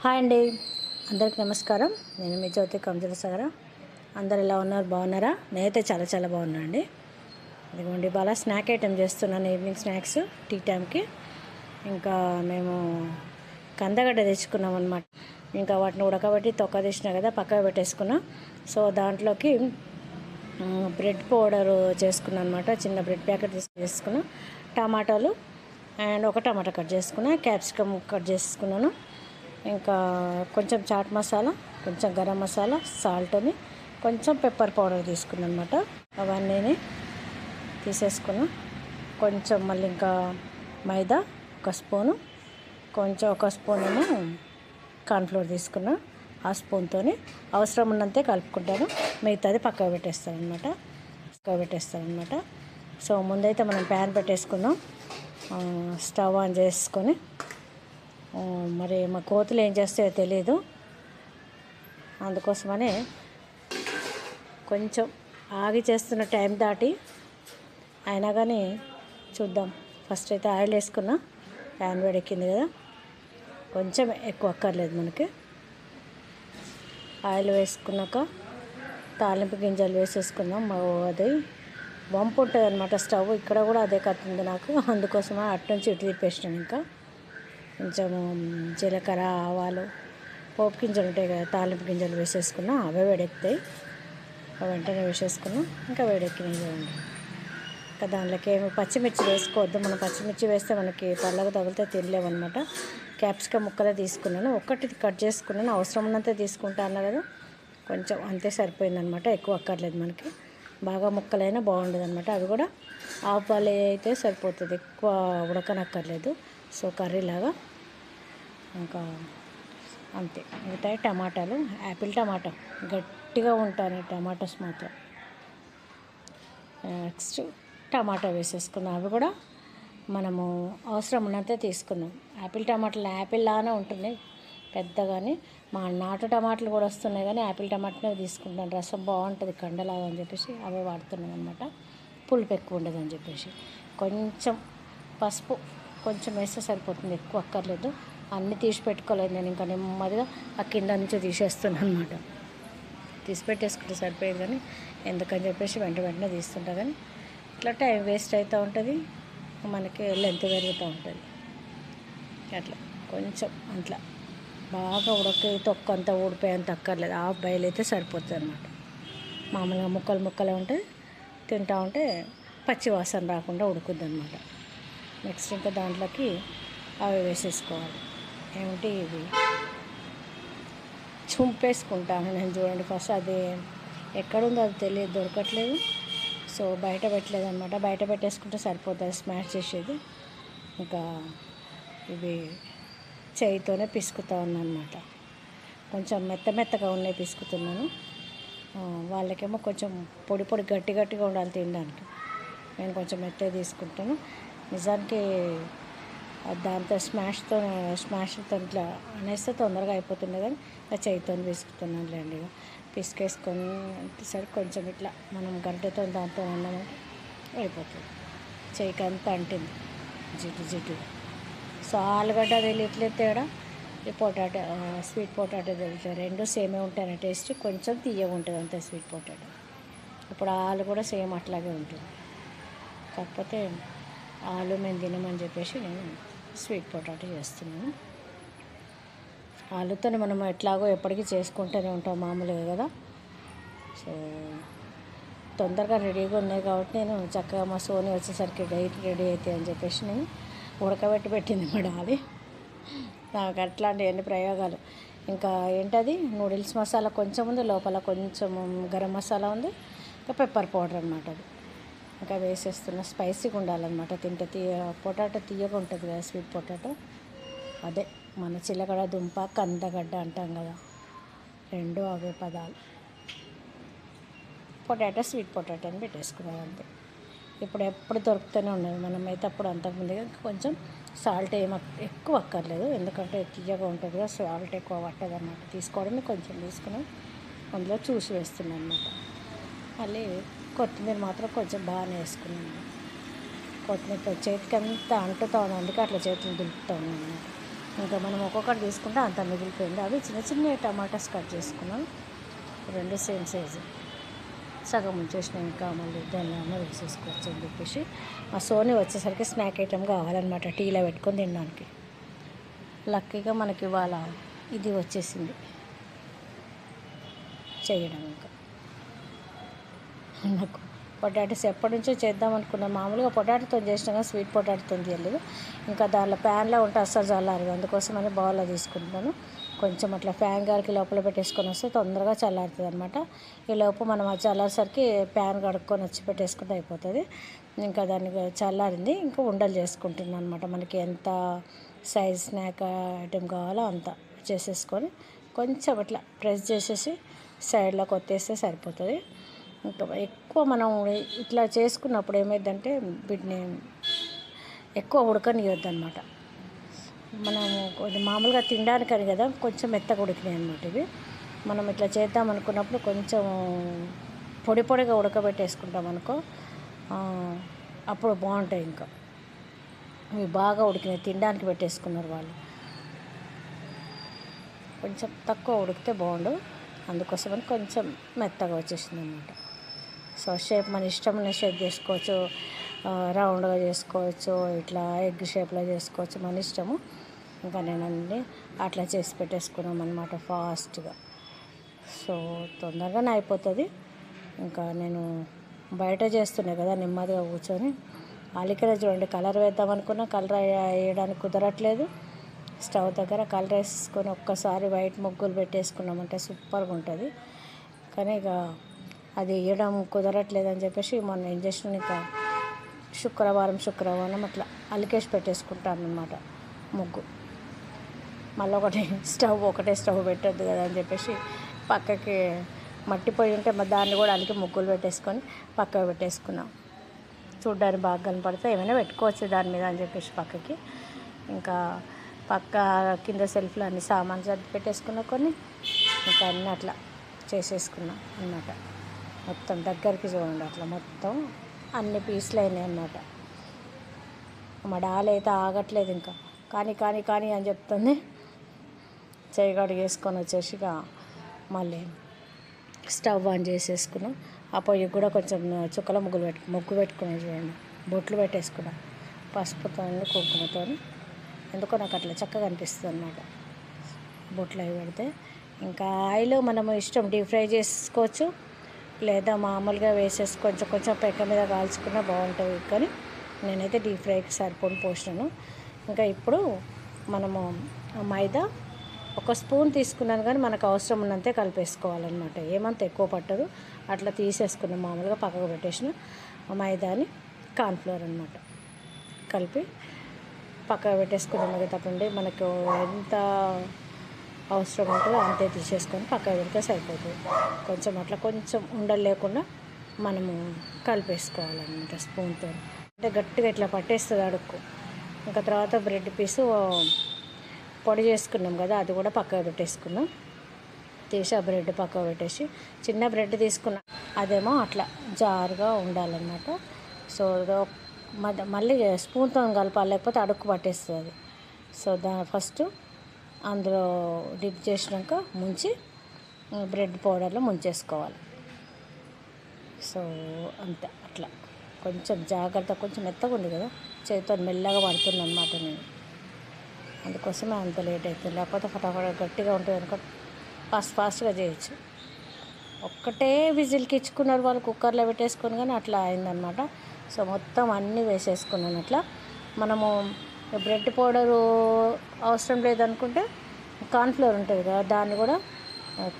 Hi అండి. అందరికి నమస్కారం. నేను మీ చవితి కంజుల సాగర. అందరు ఎలా ఉన్నారు? బాగున్నారా? నేనైతే చాలా చాలా బాగున్నానండి ఇదిగోండి బాగా స్నాక్ ఐటెం చేస్తున్నాను ఈవినింగ్ స్నాక్స్ టీ టైంకి. ఇంకా మేము కందగడ్డ తెచ్చుకున్నాం అనమాట ఇంకా వాటిని ఉడకబెట్టి తొక్క తీసినా కదా పక్కకు పెట్టేసుకున్నాం. సో దాంట్లోకి బ్రెడ్ పౌడర్ చేసుకున్నాను అనమాట చిన్న బ్రెడ్ ప్యాకెట్ తీసుకున్నాను టమాటాలు అండ్ ఒక టమాటా కట్ చేసుకున్నా. క్యాప్సికమ్ కట్ చేసుకున్నాను. ఇంకా కొంచెం చాట్ మసాలా కొంచెం గరం మసాలా సాల్ట్ని కొంచెం పెప్పర్ పౌడర్ తీసుకున్నాను అనమాట అవన్నీ తీసేసుకున్నా. కొంచెం మళ్ళీ ఇంకా మైదా ఒక స్పూను కొంచెం ఒక స్పూన్ ఏమో కార్న్ఫ్లోర్ తీసుకున్నా ఆ స్పూన్తో అవసరం ఉన్నంతే కలుపుకుంటాను. మిగతాది పక్కకు పెట్టేస్తాను అనమాట పక్కకు పెట్టేస్తాను అనమాట సో ముందైతే మనం ప్యాన్ పెట్టేసుకుందాం. స్టవ్ ఆన్ చేసుకొని మరి మా కోతులు ఏం చేస్తాయో తెలియదు అందుకోసమనే కొంచెం ఆగి చేస్తున్న టైం దాటి అయినా కానీ చూద్దాం. ఫస్ట్ అయితే ఆయిల్ వేసుకున్నా ప్యాన్ వేడెక్కింది కదా. కొంచెం ఎక్కువ అక్కర్లేదు మనకి. ఆయిల్ వేసుకున్నాక తాలింపు గింజలు వేసేసుకుందాం. మా అది వంపు ఉంటుంది అనమాట స్టవ్. ఇక్కడ కూడా అదే కట్టింది నాకు. అందుకోసమే అటు నుంచి ఇటు తిప్పేసినాను ఇంకా. కొంచెం జీలకర్ర ఆవాలు పోపు గింజలు ఉంటాయి కదా తాలింపు గింజలు వేసేసుకున్నాం అవే వేడెక్కుతాయి వెంటనే వేసేసుకున్నాం ఇంకా వేడెక్కినాయి చూడండి. ఇంకా దాంట్లోకి ఏమి పచ్చిమిర్చి వేసుకోవద్దు. మనం పచ్చిమిర్చి వేస్తే మనకి పళ్ళకు తగిలితే తినలేమన్నమాట. క్యాప్సికమ్ ముక్కలే తీసుకున్నాను. ఒక్కటి కట్ చేసుకున్నాను. అవసరం ఉన్నంత తీసుకుంటా అన్న కదా. కొంచెం అంతే సరిపోయిందనమాట ఎక్కువ అక్కర్లేదు మనకి. బాగా ముక్కలైనా బాగుండదు అనమాట అవి కూడా ఆవు బాల్ అయితే సరిపోతుంది. ఎక్కువ ఉడకనక్కర్లేదు. సో కర్రీలాగా ఇంకా అంతే. మిగతా టమాటాలు యాపిల్ టమాటా. గట్టిగా ఉంటాను టమాటాస్ మాత్రం. నెక్స్ట్ టమాటా వేసేసుకున్నాం అవి కూడా మనము అవసరం ఉన్నంతే తీసుకున్నాం యాపిల్ టమాటాలు యాపిల్ లానే ఉంటుంది పెద్దగాని. మా నాటు టమాటాలు కూడా వస్తున్నాయి కానీ యాపిల్ టమాటానే తీసుకుంటాను. రసం బాగుంటుంది కండలాగా అని చెప్పేసి అవే వాడుతున్నాం అనమాట పులుపు ఎక్కువ ఉండదు అని చెప్పేసి. కొంచెం పసుపు కొంచెం వేస్తే సరిపోతుంది ఎక్కువ అక్కర్లేదు. అన్నీ తీసి పెట్టుకోలేదు నేను ఇంకా నెమ్మదిగా ఆ కింద నుంచి తీసేస్తున్నాను అనమాట తీసి పెట్టేసుకుంటే సరిపోయేది కానీ ఎందుకని చెప్పేసి వెంట వెంటనే తీస్తుంటా కానీ ఇట్లా టైం వేస్ట్ అవుతూ ఉంటుంది మనకి లెంత్ పెరుగుతూ ఉంటుంది. అట్లా కొంచెం అట్లా. బాగా ఉడక తొక్క అంతా ఊడిపోయేంత అక్కర్లేదు. హాఫ్ బయలు అయితే సరిపోతుంది అనమాట మామూలుగా ముక్కలు ముక్కలు ఉంటే తింటూ ఉంటే పచ్చి వాసన రాకుండా ఉడుకుద్ది అనమాట నెక్స్ట్ ఇంకా దాంట్లోకి అవి వేసేసుకోవాలి. ఏమిటి ఇవి? చుంపేసుకుంటాను నేను చూడండి. ఫస్ట్ అది ఎక్కడుందో అది తెలియదు దొరకట్లేదు. సో బయట పెట్టలేదు అనమాట బయట పెట్టేసుకుంటే సరిపోతుంది స్మాష్ చేసేది. ఇంకా ఇవి చేయితోనే పిసుకుతా ఉన్నానమాట కొంచెం మెత్త మెత్తగా ఉన్నాయి పిసుకుతున్నాను. వాళ్ళకేమో కొంచెం పొడి పొడి గట్టి గట్టిగా ఉండాలి తినడానికి. నేను కొంచెం మెత్తగా తీసుకుంటాను. నిజానికి దాంతో స్మాష్తో స్మాష్తో ఇట్లా అనేస్తే తొందరగా అయిపోతుండే కానీ ఆ చేయితో పిసుకుతున్నాను లేండి పిసుకేసుకొని పిసికేసుకొని సరే కొంచెం ఇట్లా మనం గంటతో దాంతో ఉన్నాము అయిపోతుంది. చేయికి అంతా అంటింది. జిడ్డు జిడ్డు. సో ఆలుగడ్డ తెలియట్లేదు తేడా. ఈ పొటాటో స్వీట్ పొటాటో తెలియట్లేదు. రెండు సేమే ఉంటాయి టేస్ట్. కొంచెం తీయగా ఉంటుంది అంతే స్వీట్ పొటాటో. ఇప్పుడు ఆలు కూడా సేమ్ అట్లాగే ఉంటుంది. కాకపోతే ఆలు మేము తినమని చెప్పేసి నేను స్వీట్ పొటాటో చేస్తున్నాను. ఆలుతోనే మనం ఎట్లాగో ఎప్పటికీ చేసుకుంటూనే ఉంటాం మామూలుగా కదా. సో తొందరగా రెడీగా ఉన్నాయి కాబట్టి నేను చక్కగా మా సోని వచ్చేసరికి డైట్ రెడీ అవుతాయి అని చెప్పేసి నేను ఉడకబెట్టి పెట్టింది మా డాలి నాకు అట్లాంటి ఎన్ని ప్రయోగాలు. ఇంకా ఏంటది? నూడిల్స్ మసాలా కొంచెం ఉంది లోపల కొంచెం గరం మసాలా ఉంది ఇంకా పెప్పర్ పౌడర్ అనమాట అది. ఇంకా వేసేస్తున్న స్పైసీగా ఉండాలన్నమాట. తింటే తీయ పొటాటో తీయగా ఉంటుంది కదా స్వీట్ పొటాటో. అదే మన చిలకడ దుంప కందగడ్డ అంటాం కదా. రెండు అవే పదాలు. పొటాటో స్వీట్ పొటాటో అని పెట్టేసుకున్నాం అంతే. ఇప్పుడు ఎప్పుడు దొరుకుతూనే ఉన్నది. మనమైతే అప్పుడు అంతకుముందుగా కొంచెం సాల్ట్ ఏమ ఎక్కువ అక్కర్లేదు. ఎందుకంటే తీయగా ఉంటుంది కదా సాల్ట్ ఎక్కువ పట్టదు అన్నమాట తీసుకోవడమే కొంచెం తీసుకున్నాం. అందులో చూసి వేస్తున్నాను అనమాట మళ్ళీ కొత్తిమీర మాత్రం కొంచెం బాగానే వేసుకున్నాను. కొత్తిమీర చేతికి అంతా అంటుతా ఉంది అందుకే అట్లా చేతులు దులుపుతా ఉన్నాను ఇంకా మనం ఒక్కొక్కటి తీసుకుంటే అంత మిగిలిపోయింది. అవి చిన్న చిన్న టమాటాస్ కట్ చేసుకున్నాం. రెండు సేమ్ సైజు. సగం ఉంచేసిన ఇంకా మళ్ళీ దాన్ని వేసేసుకోవచ్చు అని చెప్పేసి. మా సోని వచ్చేసరికి స్నాక్ ఐటెం కావాలన్నమాట. టీలో పెట్టుకొని తినడానికి. లక్కీగా మనకి ఇవాళ ఇది వచ్చేసింది. చేయడం ఇంకా. నాకు పొటాటోస్ ఎప్పటి నుంచో చేద్దాం అనుకున్నాను మామూలుగా పొటాటోతో చేసినా కానీ స్వీట్ పొటాటోతో చేయలేదు ఇంకా దానిలో ప్యాన్లో ఉంటే అస్సలు చల్లారదు. అందుకోసమని బౌల్లో తీసుకుంటాను. కొంచెం అట్లా ఫ్యాన్ గారికి లోపల పెట్టేసుకొని వస్తే తొందరగా చల్లారుతుంది అనమాట ఈ లోపు మనం ఆ చల్లారేసరికి ప్యాన్ కడుక్కొని వచ్చి పెట్టేసుకుంటే అయిపోతుంది. ఇంకా దానికి చల్లారింది. ఇంకా ఉండలు చేసుకుంటున్నాను అనమాట మనకి ఎంత సైజ్ స్నాక్ ఐటెం కావాలో అంత చేసేసుకొని కొంచెం అట్లా ప్రెస్ చేసేసి సైడ్లో కొత్తేస్తే సరిపోతుంది. ఎక్కువ మనం ఇట్లా చేసుకున్నప్పుడు ఏమైందంటే వీటిని ఎక్కువ ఉడకనియొద్దు అనమాట మనము కొంచెం మామూలుగా తినడానికని కదా కొంచెం మెత్తగా ఉడికినాయి అనమాట ఇవి. మనం ఇట్లా చేద్దాం అనుకున్నప్పుడు కొంచెం పొడి పొడిగా ఉడకబెట్టేసుకుంటాం అనుకో అప్పుడు బాగుంటాయి ఇంకా. ఇవి బాగా ఉడికినాయి తినడానికి పెట్టేసుకున్నారు వాళ్ళు. కొంచెం తక్కువ ఉడికితే బాగుండు అందుకోసమని కొంచెం మెత్తగా వచ్చేసింది అనమాట సో షేప్ మన ఇష్టమైన షేప్ చేసుకోవచ్చు. రౌండ్గా చేసుకోవచ్చు ఇట్లా ఎగ్ షేప్లో చేసుకోవచ్చు మన ఇష్టము. ఇంకా నేను అన్ని అట్లా చేసి పెట్టేసుకున్నాం అనమాట ఫాస్ట్గా. సో తొందరగానే అయిపోతుంది. ఇంకా నేను బయట చేస్తున్నా కదా నెమ్మదిగా కూర్చొని. అలికర చూడండి కలర్ వేద్దాం అనుకున్నా కలర్ వేయడానికి కుదరట్లేదు. స్టవ్ దగ్గర కలర్ వేసుకొని ఒక్కసారి వైట్ ముగ్గులు పెట్టేసుకున్నామంటే సూపర్గా ఉంటుంది. కానీ ఇక అది వేయడం కుదరట్లేదు అని చెప్పేసి మొన్న ఇంజక్షన్ ఇంకా శుక్రవారం శుక్రవారం అట్లా అలికేసి పెట్టేసుకుంటాం అనమాట ముగ్గు. మళ్ళీ ఒకటి స్టవ్ ఒకటే స్టవ్ పెట్టద్దు కదా అని చెప్పేసి పక్కకి మట్టి పొయ్యి ఉంటే దాన్ని కూడా అలికి ముగ్గులు పెట్టేసుకొని పక్కకు పెట్టేసుకున్నాం. చూడ్డానికి బాగా కనపడితే ఏమైనా పెట్టుకోవచ్చు దాని మీద అని చెప్పేసి పక్కకి. ఇంకా పక్క కింద సెల్ఫ్లో అన్ని సామాన్లు సర్ది పెట్టేసుకున్నా కొన్ని ఇంకా అన్నీ అట్లా చేసేసుకున్నాం అన్నమాట. మొత్తం దగ్గరికి చూడండి అట్లా మొత్తం అన్ని పీసులు అయినాయి అన్నమాట. మా డాల్ అయితే ఆగట్లేదు ఇంకా. కానీ కానీ కానీ అని చెప్తుంది. చేయగాడు వేసుకొని వచ్చేసి మళ్ళీ స్టవ్ ఆన్ చేసేసుకున్నాం. ఆ పొయ్యి కూడా కొంచెం చుక్కల ముగ్గులు పెట్టు ముగ్గు పెట్టుకున్నాం చూడండి. బొట్లు పెట్టేసుకున్నాం. పసుపుతో కుంకుమతో. ఎందుకో నాకు అట్లా చక్కగా అనిపిస్తుంది అనమాట బొట్లు అవి పెడితే. ఇంకా ఆయిల్ మనము ఇష్టం డీప్ ఫ్రై చేసుకోవచ్చు. లేదా మామూలుగా వేసేసి కొంచెం కొంచెం పెక్క మీద కాల్చుకున్నా బాగుంటుంది. కానీ నేనైతే డీప్ ఫ్రైకి సరిపోని పోసినాను ఇంకా ఇప్పుడు మనము మైదా ఒక స్పూన్ తీసుకున్నాను కానీ మనకు అవసరం ఉన్నంతే కలిపేసుకోవాలన్నమాట. ఏమంత ఎక్కువ పట్టదు. అట్లా తీసేసుకున్నాం మామూలుగా పక్కకు పెట్టేసిన ఆ మైదాని కార్న్ఫ్లోర్ అనమాట కలిపి పక్కకు పెట్టేసుకున్నాం తప్పండి మనకు ఎంత అవసరం ఉంటుందో అంతే తీసేసుకొని పక్కకు పెడితే సరిపోతుంది. కొంచెం అట్లా కొంచెం ఉండలు లేకుండా మనము కలిపేసుకోవాలన్నమాట స్పూన్తో. అంటే గట్టిగా ఇట్లా పట్టేస్తుంది అడుక్కు. ఇంకా తర్వాత బ్రెడ్ పీసు పొడి చేసుకున్నాం కదా అది కూడా పక్కకు పెట్టేసుకున్నాం. తీసి ఆ బ్రెడ్ పక్కకు పెట్టేసి చిన్న బ్రెడ్ తీసుకున్నా అదేమో అట్లా జారుగా ఉండాలన్నమాట. సో మళ్ళీ స్పూన్తో కలపాలి లేకపోతే అడుక్కు పట్టేస్తుంది అది. సో దా ఫస్ట్ అందులో డిప్ చేసినాక ముంచి బ్రెడ్ పౌడర్లో ముంచేసుకోవాలి. సో అంతే అట్లా. కొంచెం జాగ్రత్త కొంచెం మెత్తగా ఉంది కదా చేతితో మెల్లగా పడుతుంది అనమాట నేను. అందుకోసమే అంత లేట్ అవుతుంది. లేకపోతే ఫటాఫట గట్టిగా ఉంటుంది అనుకో ఫాస్ట్ ఫాస్ట్గా చేయొచ్చు. ఒక్కటే విజిల్కి ఇచ్చుకున్నారు వాళ్ళు కుక్కర్లో పెట్టేసుకొని కానీ అట్లా అయిందనమాట సో మొత్తం అన్నీ వేసేసుకున్నాను అట్లా. మనము బ్రెడ్ పౌడరు అవసరం లేదనుకుంటే కార్న్ఫ్లోర్ ఉంటుంది కదా దాన్ని కూడా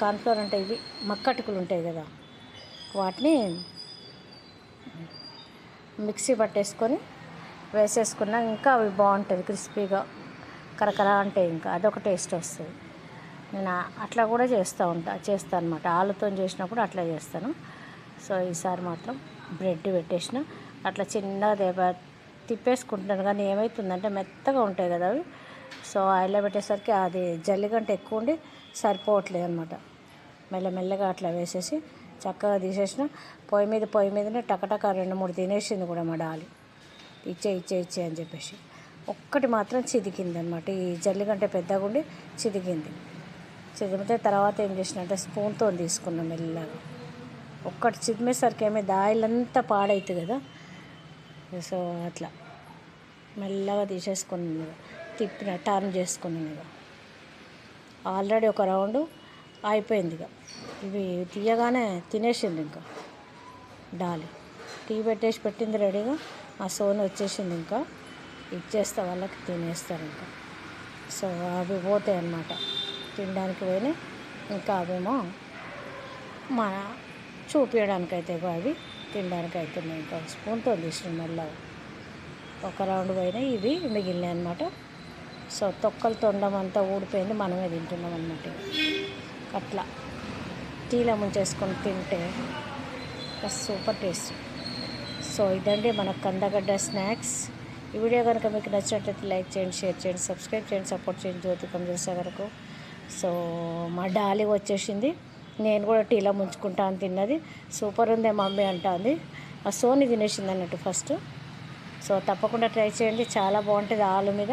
కార్న్ఫ్లోర్ అంటే ఇవి మక్కటుకులు ఉంటాయి కదా వాటిని మిక్సీ పట్టేసుకొని వేసేసుకున్నా ఇంకా అవి బాగుంటుంది క్రిస్పీగా కరకర అంటే ఇంకా అదొక టేస్ట్ వస్తుంది. నేను అట్లా కూడా చేస్తూ ఉంటా చేస్తాను అనమాట ఆలుతో చేసినప్పుడు అట్లా చేస్తాను. సో ఈసారి మాత్రం బ్రెడ్ పెట్టేసిన అట్లా చిన్నగా దేబ తిప్పేసుకుంటున్నాను కానీ ఏమవుతుందంటే మెత్తగా ఉంటాయి కదా అవి. సో ఆయిల్లో పెట్టేసరికి అది జల్లిగంట ఎక్కువ ఉండి సరిపోవట్లేదు అనమాట మెల్లమెల్లగా అట్లా వేసేసి చక్కగా తీసేసిన. పొయ్యి మీద పొయ్యి మీదనే టకటక రెండు మూడు తినేసింది కూడా మా డాలి ఇచ్చే ఇచ్చే ఇచ్చే అని చెప్పేసి. ఒక్కటి మాత్రం చిదికింది అనమాట ఈ జల్లిగంటే పెద్దగా ఉండి చిదికింది. చిదిమితే తర్వాత ఏం చేసిన అంటే స్పూన్తో తీసుకున్నాం మెల్లగా. ఒక్కటి చిదిమేసరికి ఏమో దాయిలంతా పాడవుతుంది కదా. సో అట్లా. మెల్లగా తీసేసుకున్నాను ఇక తిప్పిన టర్న్ చేసుకున్నాను ఇక ఆల్రెడీ ఒక రౌండ్ అయిపోయింది ఇక. ఇవి తీయగానే తినేసింది ఇంకా డాలి. టీ పెట్టేసి పెట్టింది రెడీగా. ఆ సోన్ వచ్చేసింది ఇంకా. ఇచ్చేస్తే వాళ్ళకి తినేస్తారు ఇంకా. సో అవి పోతాయి అన్నమాట. తినడానికి పోయినాయి. ఇంకా అవేమో మన చూపించడానికైతే అవి. తినడానికి అవుతున్నాయి ఇంకా స్పూన్తో తీసిన మళ్ళీ. ఒక రౌండ్ పోయిన ఇవి మిగిలినాయి అనమాట సో తొక్కలు తొండం అంతా ఊడిపోయింది మనమే తింటున్నాం అనమాట అట్లా టీలో ముంచేసుకొని తింటే సూపర్ టేస్ట్. సో ఇదండి మన కందగడ్డ స్నాక్స్. ఈ వీడియో కనుక మీకు నచ్చినట్లయితే లైక్ చేయండి షేర్ చేయండి సబ్స్క్రైబ్ చేయండి సపోర్ట్ చేయండి జ్యోతి కంజర్సా వరకు. సో మా డాలి వచ్చేసింది. నేను కూడా టీలో ముంచుకుంటాను తిన్నది. సూపర్ ఉంది మమ్మీ అంటుంది. ఆ సోని తినేసింది అన్నట్టు ఫస్ట్ సో తప్పకుండా ట్రై చేయండి. చాలా బాగుంటుంది ఆలు మీద.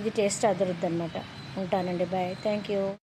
ఇది టేస్ట్ అదురుద్ది అనమాట ఉంటానండి. Bye thank you